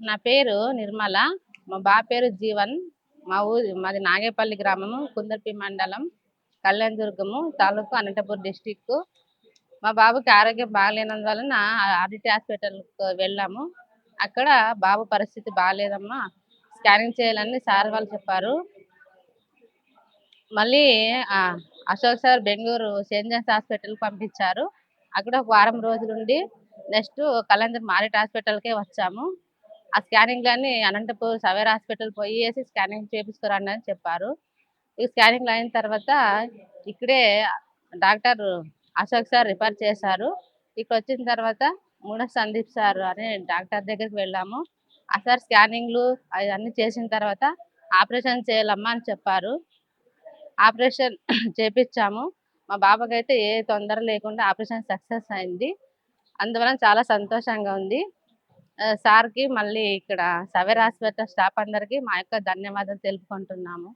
నా పేరు నిర్మల మా బా పేరు జీవన్ మా ఊరి మాది నాగేపల్లి గ్రామము కుందర్పి మండలం కళ్యాణదుర్గము తాలూకు అనంతపూర్ డిస్టిక్ మా బాబుకి ఆరోగ్యం బాగాలేనందువలన ఆర్డిటి హాస్పిటల్కి వెళ్ళాము. అక్కడ బాబు పరిస్థితి బాగాలేదమ్మా స్కానింగ్ చేయాలని సార్ వాళ్ళు చెప్పారు. మళ్ళీ Ashok sir Bengaluru Saint John's హాస్పిటల్కి పంపించారు. అక్కడ ఒక వారం రోజులుండి నెక్స్ట్ కళ్యాణ్ మారేట్ హాస్పిటల్కే వచ్చాము. ఆ స్కానింగ్ అని అనంతపూర్ సవేర్ హాస్పిటల్ పోయేసి స్కానింగ్ చేపించుకురండి అని చెప్పారు. ఈ స్కానింగ్ అయిన తర్వాత ఇక్కడే డాక్టర్ అశోక్ సార్ రిఫర్ చేశారు. ఇక్కడ వచ్చిన తర్వాత మూడ సందీప్ సార్ అనే డాక్టర్ దగ్గరికి వెళ్ళాము. ఆ సార్ స్కానింగ్లు అవన్నీ చేసిన తర్వాత ఆపరేషన్ చేయాలమ్మా అని చెప్పారు. ఆపరేషన్ చేపించాము మా బాబాకైతే ఏ తొందర లేకుండా ఆపరేషన్ సక్సెస్ అయింది. అందువలన చాలా సంతోషంగా ఉంది. సార్కి మళ్ళీ ఇక్కడ సవేర్ హాస్పిటల్ స్టాఫ్ అందరికీ మా యొక్క ధన్యవాదాలు తెలుపుకుంటున్నాము.